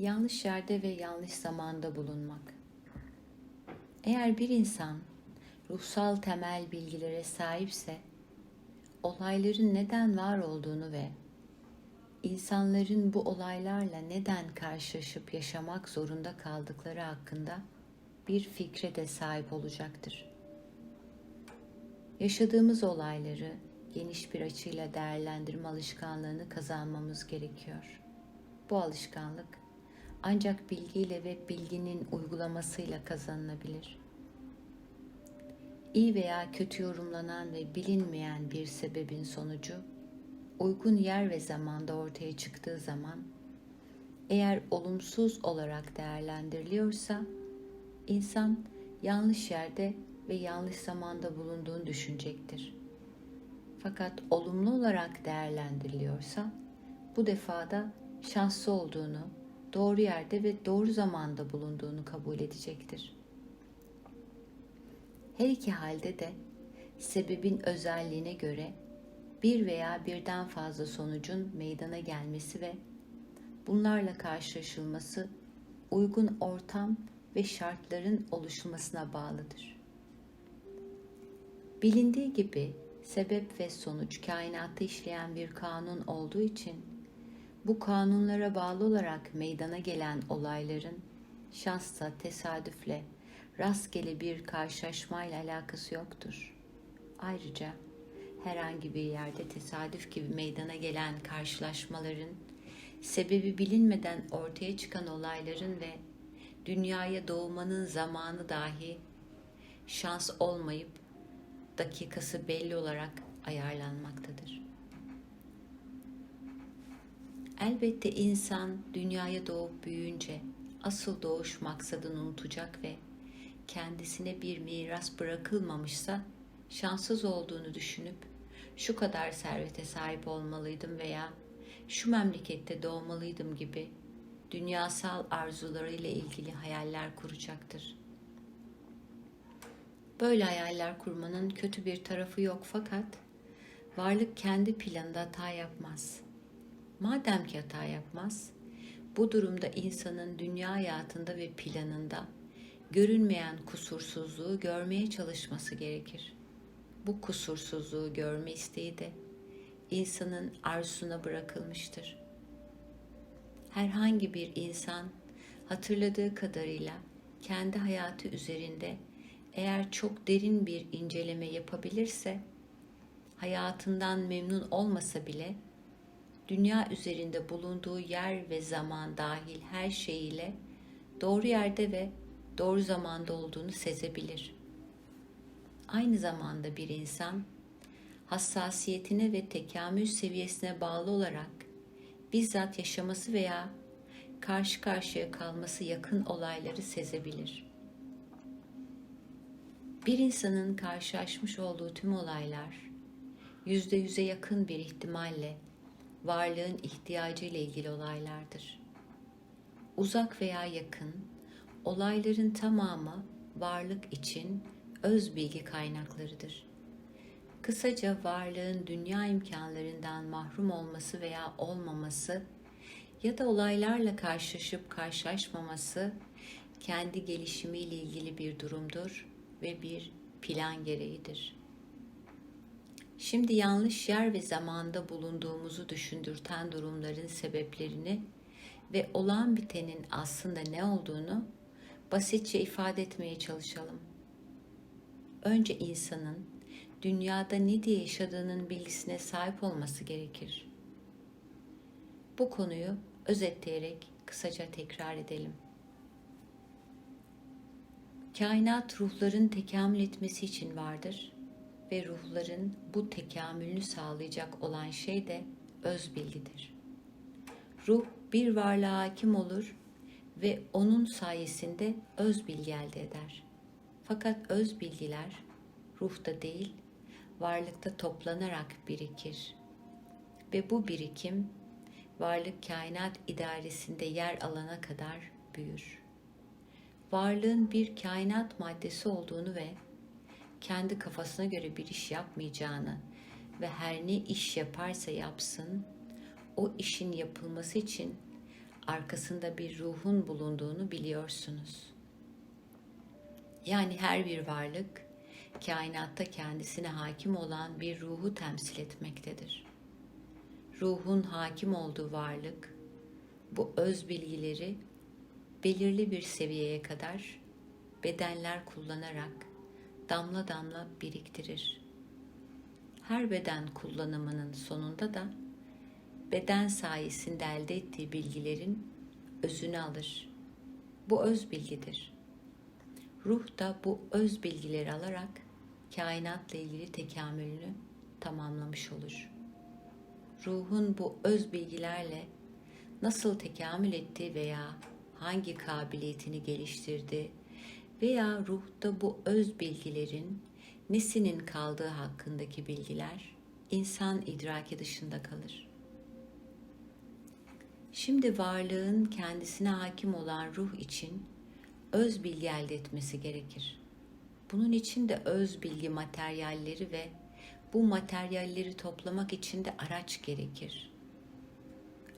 yanlış yerde ve yanlış zamanda bulunmak. Eğer bir insan ruhsal temel bilgilere sahipse, olayların neden var olduğunu ve insanların bu olaylarla neden karşılaşıp yaşamak zorunda kaldıkları hakkında bir fikre de sahip olacaktır. Yaşadığımız olayları geniş bir açıyla değerlendirme alışkanlığını kazanmamız gerekiyor. Bu alışkanlık ancak bilgiyle ve bilginin uygulamasıyla kazanılabilir. İyi veya kötü yorumlanan ve bilinmeyen bir sebebin sonucu uygun yer ve zamanda ortaya çıktığı zaman eğer olumsuz olarak değerlendiriliyorsa insan yanlış yerde ve yanlış zamanda bulunduğunu düşünecektir. Fakat olumlu olarak değerlendiriliyorsa bu defada şanslı olduğunu, doğru yerde ve doğru zamanda bulunduğunu kabul edecektir. Her iki halde de sebebin özelliğine göre bir veya birden fazla sonucun meydana gelmesi ve bunlarla karşılaşılması uygun ortam ve şartların oluşmasına bağlıdır. Bilindiği gibi sebep ve sonuç kainatta işleyen bir kanun olduğu için bu kanunlara bağlı olarak meydana gelen olayların şansla, tesadüfle, rastgele bir karşılaşmayla alakası yoktur. Ayrıca herhangi bir yerde tesadüf gibi meydana gelen karşılaşmaların, sebebi bilinmeden ortaya çıkan olayların ve dünyaya doğmanın zamanı dahi şans olmayıp dakikası belli olarak ayarlanmaktadır. Elbette insan dünyaya doğup büyüyünce asıl doğuş maksadını unutacak ve kendisine bir miras bırakılmamışsa şanssız olduğunu düşünüp şu kadar servete sahip olmalıydım veya şu memlekette doğmalıydım gibi dünyasal arzularıyla ilgili hayaller kuracaktır. Böyle hayaller kurmanın kötü bir tarafı yok fakat varlık kendi planında hata yapmaz. Madem ki hata yapmaz, bu durumda insanın dünya hayatında ve planında görünmeyen kusursuzluğu görmeye çalışması gerekir. Bu kusursuzluğu görme isteği de insanın arzusuna bırakılmıştır. Herhangi bir insan hatırladığı kadarıyla kendi hayatı üzerinde eğer çok derin bir inceleme yapabilirse, hayatından memnun olmasa bile dünya üzerinde bulunduğu yer ve zaman dahil her şeyiyle doğru yerde ve doğru zamanda olduğunu sezebilir. Aynı zamanda bir insan hassasiyetine ve tekamül seviyesine bağlı olarak bizzat yaşaması veya karşı karşıya kalması yakın olayları sezebilir. Bir insanın karşılaşmış olduğu tüm olaylar yüzde yüze yakın bir ihtimalle varlığın ihtiyacı ile ilgili olaylardır. Uzak veya yakın, olayların tamamı varlık için öz bilgi kaynaklarıdır. Kısaca varlığın dünya imkanlarından mahrum olması veya olmaması ya da olaylarla karşılaşıp karşılaşmaması kendi gelişimiyle ilgili bir durumdur ve bir plan gereğidir. Şimdi yanlış yer ve zamanda bulunduğumuzu düşündürten durumların sebeplerini ve olan bitenin aslında ne olduğunu basitçe ifade etmeye çalışalım. Önce insanın dünyada ne diye yaşadığının bilgisine sahip olması gerekir. Bu konuyu özetleyerek kısaca tekrar edelim. Kainat ruhların tekamül etmesi için vardır ve ruhların bu tekamülünü sağlayacak olan şey de öz bilgidir. Ruh bir varlığa hakim olur ve onun sayesinde öz bilgi elde eder. Fakat öz bilgiler ruhta değil, varlıkta toplanarak birikir. Ve bu birikim varlık kainat idaresinde yer alana kadar büyür. Varlığın bir kainat maddesi olduğunu ve kendi kafasına göre bir iş yapmayacağını ve her ne iş yaparsa yapsın, o işin yapılması için arkasında bir ruhun bulunduğunu biliyorsunuz. Yani her bir varlık kainatta kendisine hakim olan bir ruhu temsil etmektedir. Ruhun hakim olduğu varlık bu öz bilgileri belirli bir seviyeye kadar bedenler kullanarak damla damla biriktirir. Her beden kullanımının sonunda da beden sayesinde elde ettiği bilgilerin özünü alır. Bu öz bilgidir. Ruh da bu öz bilgileri alarak kainatla ilgili tekamülünü tamamlamış olur. Ruhun bu öz bilgilerle nasıl tekamül etti veya hangi kabiliyetini geliştirdi veya ruhta bu öz bilgilerin nesinin kaldığı hakkındaki bilgiler insan idraki dışında kalır. Şimdi varlığın kendisine hakim olan ruh için öz bilgi elde etmesi gerekir. Bunun için de öz bilgi materyalleri ve bu materyalleri toplamak için de araç gerekir.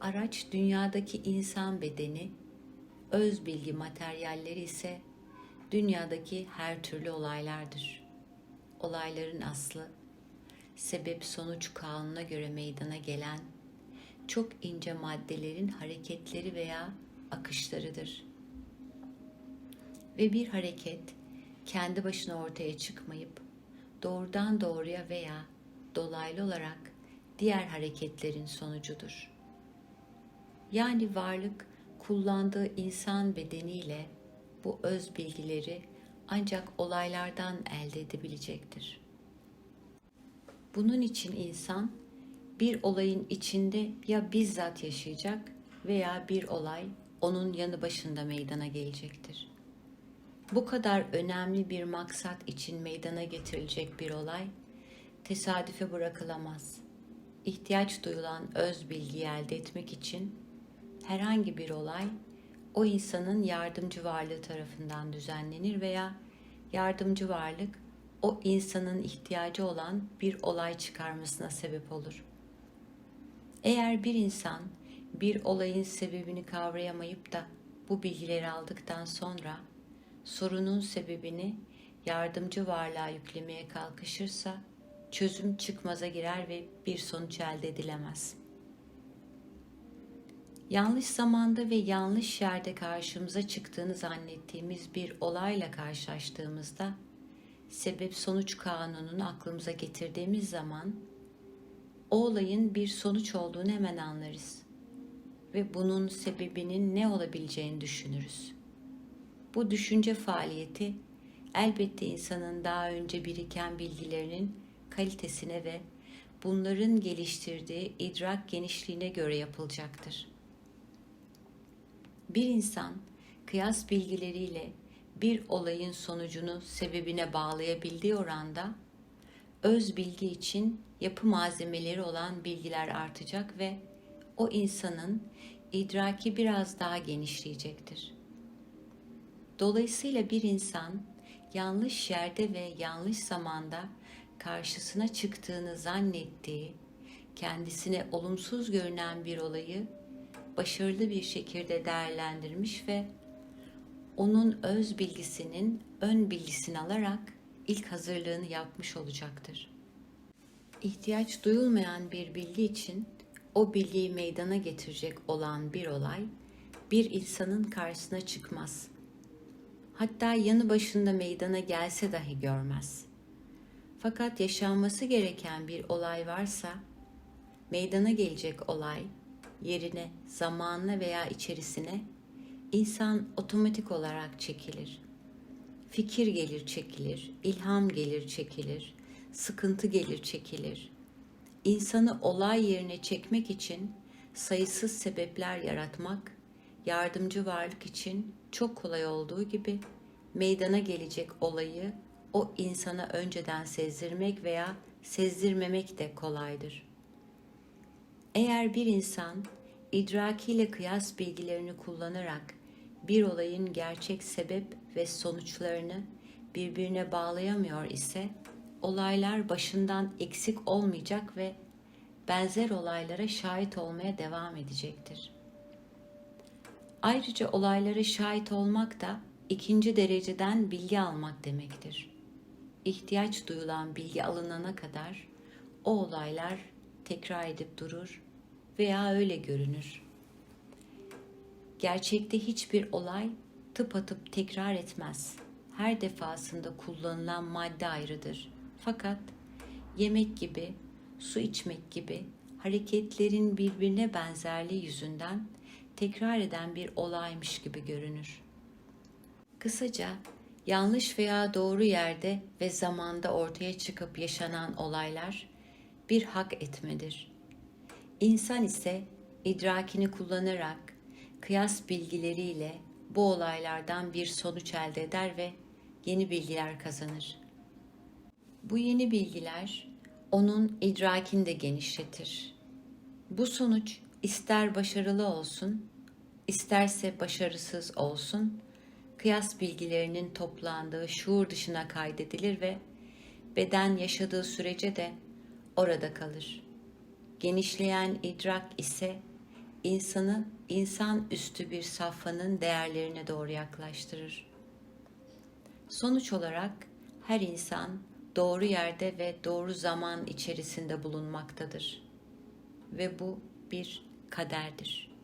Araç dünyadaki insan bedeni, öz bilgi materyalleri ise dünyadaki her türlü olaylardır. Olayların aslı sebep sonuç kanununa göre meydana gelen çok ince maddelerin hareketleri veya akışlarıdır. Ve bir hareket kendi başına ortaya çıkmayıp doğrudan doğruya veya dolaylı olarak diğer hareketlerin sonucudur. Yani varlık kullandığı insan bedeniyle bu öz bilgileri ancak olaylardan elde edebilecektir. Bunun için insan bir olayın içinde ya bizzat yaşayacak veya bir olay onun yanı başında meydana gelecektir. Bu kadar önemli bir maksat için meydana getirilecek bir olay tesadüfe bırakılamaz. İhtiyaç duyulan öz bilgiyi elde etmek için herhangi bir olay o insanın yardımcı varlığı tarafından düzenlenir veya yardımcı varlık o insanın ihtiyacı olan bir olay çıkarmasına sebep olur. Eğer bir insan bir olayın sebebini kavrayamayıp da bu bilgileri aldıktan sonra sorunun sebebini yardımcı varlığa yüklemeye kalkışırsa çözüm çıkmaza girer ve bir sonuç elde edilemez. Yanlış zamanda ve yanlış yerde karşımıza çıktığını zannettiğimiz bir olayla karşılaştığımızda sebep sonuç kanununu aklımıza getirdiğimiz zaman o olayın bir sonuç olduğunu hemen anlarız ve bunun sebebinin ne olabileceğini düşünürüz. Bu düşünce faaliyeti elbette insanın daha önce biriken bilgilerinin kalitesine ve bunların geliştirdiği idrak genişliğine göre yapılacaktır. Bir insan kıyas bilgileriyle bir olayın sonucunu sebebine bağlayabildiği oranda öz bilgi için yapı malzemeleri olan bilgiler artacak ve o insanın idraki biraz daha genişleyecektir. Dolayısıyla bir insan yanlış yerde ve yanlış zamanda karşısına çıktığını zannettiği, kendisine olumsuz görünen bir olayı başarılı bir şekilde değerlendirmiş ve onun öz bilgisinin ön bilgisini alarak ilk hazırlığını yapmış olacaktır. İhtiyaç duyulmayan bir bilgi için o bilgiyi meydana getirecek olan bir olay bir insanın karşısına çıkmaz. Hatta yanı başında meydana gelse dahi görmez. Fakat yaşanması gereken bir olay varsa meydana gelecek olay yerine, zamanına veya içerisine insan otomatik olarak çekilir. Fikir gelir çekilir, ilham gelir çekilir, sıkıntı gelir çekilir. İnsanı olay yerine çekmek için sayısız sebepler yaratmak, yardımcı varlık için çok kolay olduğu gibi meydana gelecek olayı o insana önceden sezdirmek veya sezdirmemek de kolaydır. Eğer bir insan idrakiyle kıyas bilgilerini kullanarak bir olayın gerçek sebep ve sonuçlarını birbirine bağlayamıyor ise olaylar başından eksik olmayacak ve benzer olaylara şahit olmaya devam edecektir. Ayrıca olaylara şahit olmak da ikinci dereceden bilgi almak demektir. İhtiyaç duyulan bilgi alınana kadar o olaylar tekrar edip durur veya öyle görünür. Gerçekte hiçbir olay tıpatıp tekrar etmez. Her defasında kullanılan madde ayrıdır. Fakat yemek gibi, su içmek gibi hareketlerin birbirine benzerliği yüzünden tekrar eden bir olaymış gibi görünür. Kısaca yanlış veya doğru yerde ve zamanda ortaya çıkıp yaşanan olaylar bir hak etmedir. İnsan ise idrakini kullanarak kıyas bilgileriyle bu olaylardan bir sonuç elde eder ve yeni bilgiler kazanır. Bu yeni bilgiler onun idrakini de genişletir. Bu sonuç ister başarılı olsun, isterse başarısız olsun, kıyas bilgilerinin toplandığı şuur dışına kaydedilir ve beden yaşadığı sürece de orada kalır. Genişleyen idrak ise insanı insan üstü bir safhanın değerlerine doğru yaklaştırır. Sonuç olarak her insan doğru yerde ve doğru zaman içerisinde bulunmaktadır ve bu bir kaderdir.